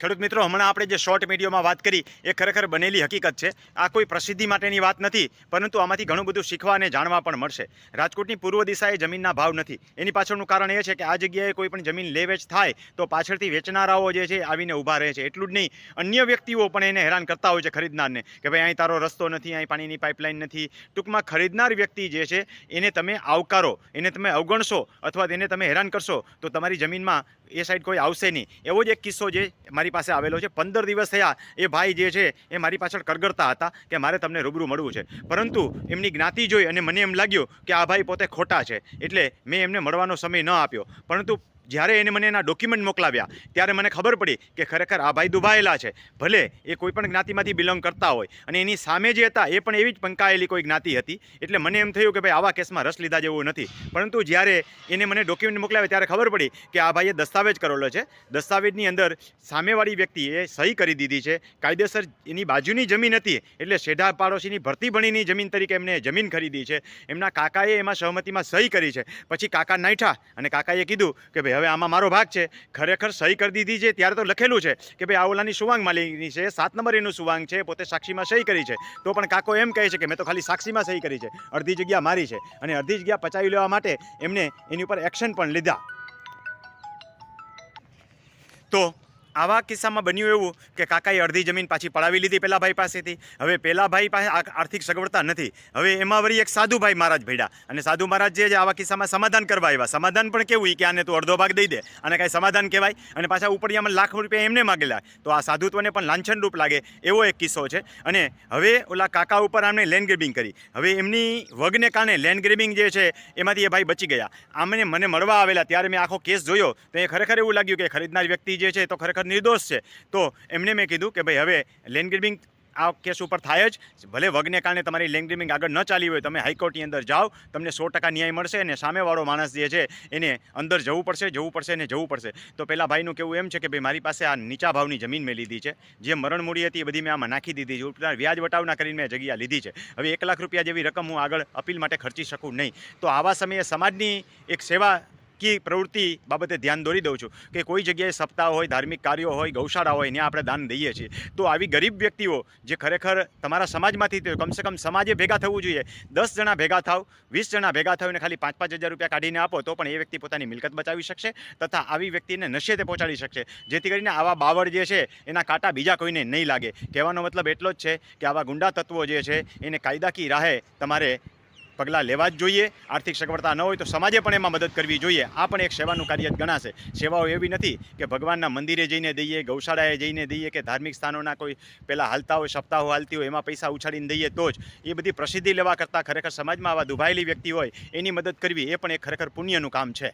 ખેડૂત મિત્રો, હમણાં આપણે જે શોર્ટ વિડીયોમાં વાત કરી, એ ખરેખર બનેલી હકીકત છે. આ કોઈ પ્રસિદ્ધિ માટેની વાત નથી, પરંતુ આમાંથી ઘણું બધું શીખવા અને જાણવા પણ મળશે. રાજકોટની પૂર્વ દિશાએ જમીનના ભાવ નથી. એની પાછળનું કારણ એ છે કે આ જગ્યાએ કોઈ પણ જમીન લે વેચ થાય, તો પાછળથી વેચનારાઓ જે છે આવીને ઊભા રહે છે. એટલું જ નહીં, અન્ય વ્યક્તિઓ પણ એને હેરાન કરતા હોય છે ખરીદનારને, કે ભાઈ અહીં તારો રસ્તો નથી, અહીં પાણીની પાઇપલાઇન નથી. ટૂંકમાં ખરીદનાર વ્યક્તિ જે છે, એને તમે આવકારો, એને તમે અવગણશો અથવા તેને તમે હેરાન કરશો, તો તમારી જમીનમાં એ સાઈડ કોઈ આવશે નહીં. એવો જ એક કિસ્સો જે મારી પાસે આવેલો છે. પંદર દિવસ થયા એ ભાઈ જે છે એ મારી પાછળ કરગરતા હતા કે મારે તમને રૂબરૂ મળવું છે. પરંતુ એમની જ્ઞાતિ જોઈ અને મને એમ લાગ્યું કે આ ભાઈ પોતે ખોટા છે. એટલે મેં એમને મળવાનો સમય ન આપ્યો. પરંતુ જ્યારે એને મને એના ડોક્યુમેન્ટ મોકલાવ્યા, ત્યારે મને ખબર પડી કે ખરેખર આ ભાઈ દુભાયેલા છે. ભલે એ કોઈ પણ જ્ઞાતિમાંથી બિલોંગ કરતા હોય અને એની સામે જે હતા એ પણ એવી જ પંકાયેલી કોઈ જ્ઞાતિ હતી. એટલે મને એમ થયું કે ભાઈ આવા કેસમાં રસ લીધા જેવું નથી. પરંતુ જ્યારે એને મને ડોક્યુમેન્ટ મોકલાવ્યા ત્યારે ખબર પડી કે આ ભાઈએ દસ્તાવેજ કરેલો છે. દસ્તાવેજની અંદર સામેવાળી વ્યક્તિએ સહી કરી દીધી છે. કાયદેસર એની બાજુની જમીન હતી. એટલે શેઢા પાડોશીની ભરતી ભણીની જમીન તરીકે એમને જમીન ખરીદી છે. એમના કાકાએ એમાં સહમતિમાં સહી કરી છે. પછી કાકા નાઠા અને કાકાએ કીધું કે ભાઈ હવે આમાં મારો ભાગ છે. ખરેખર સહી કરી દીધી છે. ત્યારે તો લખેલું છે કે ભાઈ આ ઓલાની સુવાંગ માલિકની છે. સાત નંબર એનું સુવાંગ છે. પોતે સાક્ષીમાં સહી કરી છે. તો પણ કાકો એમ કહે છે કે મેં તો ખાલી સાક્ષીમાં સહી કરી છે. અડધી જગ્યા મારી છે. અને અડધી જગ્યા પચાવી લેવા માટે એમને એની ઉપર એક્શન પણ લીધા. તો આવા કિસ્સામાં બન્યું એવું કે કાકાએ અડધી જમીન પાછી પડાવી લીધી પેલા ભાઈ પાસેથી. હવે પેલા ભાઈ પાસે આર્થિક સગવડતા નથી. હવે એમાં વળી એક સાધુ ભાઈ મહારાજ ભેડા. અને સાધુ મહારાજ જે આવા કિસ્સામાં સમાધાન કરવા આવ્યા. સમાધાન પણ કેવું? કે આને તું અડધો ભાગ દઈ દે. અને કાંઈ સમાધાન કહેવાય? અને પાછા ઉપરિયામાં લાખ રૂપિયા એમને માગેલા. તો આ સાધુત્વને પણ લાંછનરૂપ લાગે એવો એક કિસ્સો છે. અને હવે ઓલા કાકા ઉપર આમને લેન્ડ ગ્રેબિંગ કરી. હવે એમની વગને કારણે લેન્ડ ગ્રેબિંગ જે છે, એમાંથી એ ભાઈ બચી ગયા. આમને મને મળવા આવેલા. ત્યારે મેં આખો કેસ જોયો. તો એ ખરેખર એવું લાગ્યું કે ખરીદનાર વ્યક્તિ જે છે, તો ખરેખર નિર્દોષ છે. તો એમને મેં કીધું કે ભાઈ, હવે લેન્ડ ગ્રેબિંગ આ કેસ ઉપર થાય જ. ભલે વગને કારણે તમારી લેન્ડ ગ્રેબિંગ આગળ ન ચાલી હોય, તમે હાઈકોર્ટની અંદર જાઓ, તમને સો ટકા ન્યાય મળશે અને સામેવાળો માણસ જે છે, એને અંદર જવું પડશે જવું પડશે ને જવું પડશે. તો પેલા ભાઈનું કેવું એમ છે કે ભાઈ, મારી પાસે આ નીચા ભાવની જમીન મેં લીધી છે. જે મરણ મૂડી હતી એ બધી મેં આમાં નાખી દીધી છે. ઉપરાંત વ્યાજ વટાવના કરીને મેં જગ્યા લીધી છે. હવે એક લાખ રૂપિયા જેવી રકમ હું આગળ અપીલ માટે ખર્ચી શકું નહીં. તો આવા સમયે સમાજની એક સેવા કી પ્રવૃત્તિ બાબતે ધ્યાન દોરી દઉં છું કે કોઈ જગ્યાએ સપ્તાહ હોય, ધાર્મિક કાર્યો હોય, ગૌશાળા હોય, ત્યાં આપણે દાન દઈએ છીએ. તો આવી ગરીબ વ્યક્તિઓ જે ખરેખર તમારા સમાજમાંથી કમસે કમ સમાજે ભેગા થવું જોઈએ. દસ જણા ભેગા થાવ, વીસ જણા ભેગા થાવ અને ખાલી પાંચ પાંચ હજાર રૂપિયા કાઢીને આપો, તો પણ એ વ્યક્તિ પોતાની મિલકત બચાવી શકશે તથા આવી વ્યક્તિને નશેતે પહોંચાડી શકશે. જેથી કરીને આવા બાવળ જે છે, એના કાંટા બીજા કોઈને નહીં લાગે. કહેવાનો મતલબ એટલો જ છે કે આવા ગુંડા તત્વો જે છે, એને કાયદાકીય રાહે તમારે પગલાં લેવા જ જોઈએ. આર્થિક સગવડતા ન હોય તો સમાજે પણ એમાં મદદ કરવી જોઈએ. આ પણ એક સેવાનું કાર્ય જ ગણાશે. સેવાઓ એવી નથી કે ભગવાનના મંદિરે જઈને દઈએ, ગૌશાળાએ જઈને દઈએ કે ધાર્મિક સ્થાનોના કોઈ પહેલાં હાલતા હોય, સપ્તાહો હાલતી હોય, એમાં પૈસા ઉછાળીને દઈએ તો જ. એ બધી પ્રસિદ્ધિ લેવા કરતાં ખરેખર સમાજમાં આવા દુભાયેલી વ્યક્તિ હોય, એની મદદ કરવી એ પણ એક ખરેખર પુણ્યનું કામ છે.